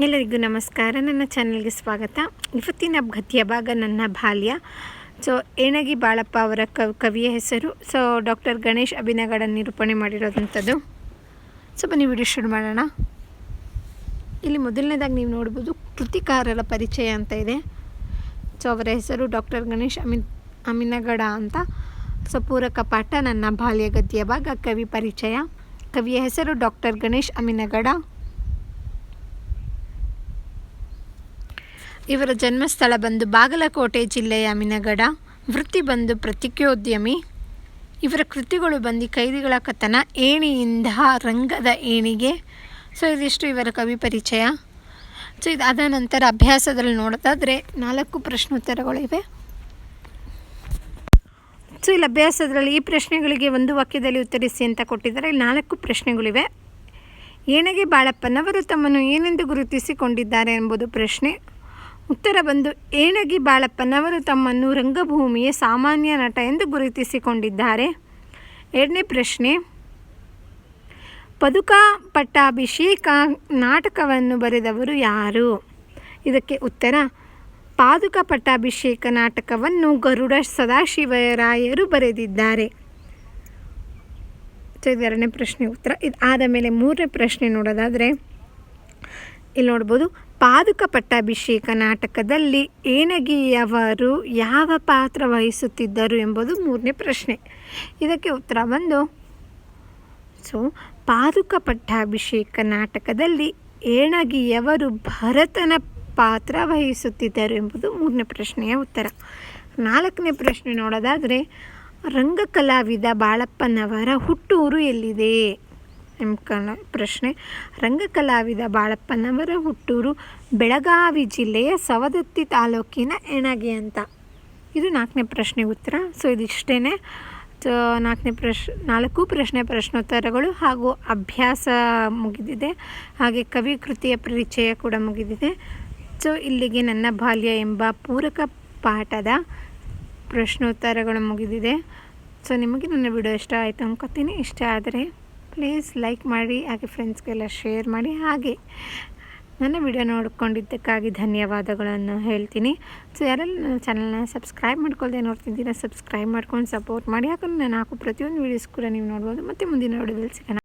ಎಲ್ಲರಿಗೂ ನಮಸ್ಕಾರ. ನನ್ನ ಚಾನಲ್ಗೆ ಸ್ವಾಗತ. ಇವತ್ತಿನ ಗದ್ಯ ಭಾಗ ನನ್ನ ಬಾಲ್ಯ. ಸೊ ಏಣಗಿ ಬಾಳಪ್ಪ ಅವರ ಕವ್, ಕವಿಯ ಹೆಸರು. ಸೊ ಡಾಕ್ಟರ್ ಗಣೇಶ್ ಅಭಿನಗಡ ನಿರೂಪಣೆ ಮಾಡಿರೋದಂಥದ್ದು. ಸೊ ಬನ್ನಿ ವಿಡಿಯೋ ಶುರು ಮಾಡೋಣ. ಇಲ್ಲಿ ಮೊದಲನೇದಾಗಿ ನೀವು ನೋಡ್ಬೋದು ಕೃತಿಕಾರರ ಪರಿಚಯ ಅಂತ ಇದೆ. ಸೊ ಅವರ ಹೆಸರು ಡಾಕ್ಟರ್ ಗಣೇಶ್ ಅಮಿನ್, ಅಮಿನಗಡ ಅಂತ. ಸೊ ಪೂರಕ ಪಾಠ ನನ್ನ ಬಾಲ್ಯ ಗದ್ಯ ಭಾಗ ಕವಿ ಪರಿಚಯ. ಕವಿಯ ಹೆಸರು ಡಾಕ್ಟರ್ ಗಣೇಶ್ ಅಮಿನಗಡ. ಇವರ ಜನ್ಮಸ್ಥಳ ಬಂದು ಬಾಗಲಕೋಟೆ ಜಿಲ್ಲೆಯ ಅಮಿನಗಡ. ವೃತ್ತಿ ಬಂದು ಪ್ರತಿಕೋದ್ಯಮಿ ಇವರ ಕೃತಿಗಳು ಬಂದು ಕೈದಿಗಳ ಕಥನ ಏಣಿಯಿಂದ ರಂಗದ ಏಣಿಗೆ. ಸೊ, ಇದಿಷ್ಟು ಇವರ ಕವಿ ಪರಿಚಯ. ಸೊ ಇದಾದ ನಂತರ ಅಭ್ಯಾಸದಲ್ಲಿ ನೋಡೋದಾದರೆ ನಾಲ್ಕು ಪ್ರಶ್ನೋತ್ತರಗಳಿವೆ. ಸೊ, ಇಲ್ಲಿ ಅಭ್ಯಾಸದಲ್ಲಿ ಈ ಪ್ರಶ್ನೆಗಳಿಗೆ ಒಂದು ವಾಕ್ಯದಲ್ಲಿ ಉತ್ತರಿಸಿ ಅಂತ ಕೊಟ್ಟಿದ್ದಾರೆ. ನಾಲ್ಕು ಪ್ರಶ್ನೆಗಳಿವೆ. ಏಣಗೆ ಬಾಳಪ್ಪನವರು ತಮ್ಮನ್ನು ಏನೆಂದು ಗುರುತಿಸಿಕೊಂಡಿದ್ದಾರೆ ಎಂಬುದು ಪ್ರಶ್ನೆ. ಉತ್ತರ ಬಂದು, ಏಣಗಿ ಬಾಳಪ್ಪನವರು ತಮ್ಮನ್ನು ರಂಗಭೂಮಿಯ ಸಾಮಾನ್ಯ ನಟ ಎಂದು ಗುರುತಿಸಿಕೊಂಡಿದ್ದಾರೆ. ಎರಡನೇ ಪ್ರಶ್ನೆ, ಪದುಕ ಪಟ್ಟಾಭಿಷೇಕ ನಾಟಕವನ್ನು ಬರೆದವರು ಯಾರು? ಇದಕ್ಕೆ ಉತ್ತರ, ಪಾದುಕ ಪಟ್ಟಾಭಿಷೇಕ ನಾಟಕವನ್ನು ಗರುಡ ಸದಾಶಿವರಾಯರು ಬರೆದಿದ್ದಾರೆ. ಎರಡನೇ ಪ್ರಶ್ನೆ ಉತ್ತರ. ಇದು ಆದ ಮೇಲೆ ಮೂರನೇ ಪ್ರಶ್ನೆ ನೋಡೋದಾದರೆ ಇಲ್ಲಿ ನೋಡ್ಬೋದು, ಪಾದುಕ ಪಟ್ಟಾಭಿಷೇಕ ನಾಟಕದಲ್ಲಿ ಏಣಗಿಯವರು ಯಾವ ಪಾತ್ರ ವಹಿಸುತ್ತಿದ್ದರು ಎಂಬುದು ಮೂರನೇ ಪ್ರಶ್ನೆ. ಇದಕ್ಕೆ ಉತ್ತರ ಬಂದು ಸೊ ಪಾದುಕ ಪಟ್ಟಾಭಿಷೇಕ ನಾಟಕದಲ್ಲಿ ಏಣಗಿಯವರು ಭರತನ ಪಾತ್ರ ವಹಿಸುತ್ತಿದ್ದರು ಎಂಬುದು ಮೂರನೇ ಪ್ರಶ್ನೆಯ ಉತ್ತರ. ನಾಲ್ಕನೇ ಪ್ರಶ್ನೆ ನೋಡೋದಾದರೆ, ರಂಗಕಲಾವಿದ ಬಾಳಪ್ಪನವರ ಹುಟ್ಟೂರು ಎಲ್ಲಿದೆ? ಎಂಬ ಪ್ರಶ್ನೆ. ರಂಗಕಲಾವಿದ ಬಾಳಪ್ಪನವರ ಹುಟ್ಟೂರು ಬೆಳಗಾವಿ ಜಿಲ್ಲೆಯ ಸವದತ್ತಿ ತಾಲೂಕಿನ ಎಣಗೆ ಅಂತ. ಇದು ನಾಲ್ಕನೇ ಪ್ರಶ್ನೆ ಉತ್ತರ. ಸೊ ಇದಿಷ್ಟೇ ಸೊ ನಾಲ್ಕನೇ ಪ್ರಶ್, ನಾಲ್ಕು ಪ್ರಶ್ನೆ ಪ್ರಶ್ನೋತ್ತರಗಳು ಹಾಗೂ ಅಭ್ಯಾಸ ಮುಗಿದಿದೆ. ಹಾಗೆ ಕವಿ ಕೃತಿಯ ಪರಿಚಯ ಕೂಡ ಮುಗಿದಿದೆ. ಸೊ ಇಲ್ಲಿಗೆ ನನ್ನ ಬಾಲ್ಯ ಎಂಬ ಪೂರಕ ಪಾಠದ ಪ್ರಶ್ನೋತ್ತರಗಳು ಮುಗಿದಿದೆ. ಸೊ ನಿಮಗೆ ನನ್ನ ವಿಡಿಯೋ ಇಷ್ಟ ಆಯಿತು ಅನ್ಕೋತೀನಿ. ಇಷ್ಟ ಆದರೆ ಪ್ಲೀಸ್ ಲೈಕ್ ಮಾಡಿ, ಹಾಗೆ ಫ್ರೆಂಡ್ಸ್ಗೆಲ್ಲ ಶೇರ್ ಮಾಡಿ, ಹಾಗೆ ನನ್ನ ವಿಡಿಯೋ ನೋಡ್ಕೊಂಡಿದ್ದಕ್ಕಾಗಿ ಧನ್ಯವಾದಗಳನ್ನು ಹೇಳ್ತೀನಿ. ಸೊ ಯಾರೆಲ್ಲ ನನ್ನ ಚಾನಲ್ನ ಸಬ್ಸ್ಕ್ರೈಬ್ ಮಾಡ್ಕೊಳ್ದೆ ನೋಡ್ತಿದ್ದೀರಾ ಸಬ್ಸ್ಕ್ರೈಬ್ ಮಾಡ್ಕೊಂಡು ಸಪೋರ್ಟ್ ಮಾಡಿ ಯಾಕಂದ್ರೆ ನಾನು ಹಾಕೋ ಪ್ರತಿಯೊಂದು ವೀಡಿಯೋಸ್ ಕೂಡ ನೀವು ನೋಡ್ಬೋದು. ಮತ್ತು ಮುಂದಿನ ವಿಡಿಯೋದಲ್ಲಿ ಸಿಗೋಣ.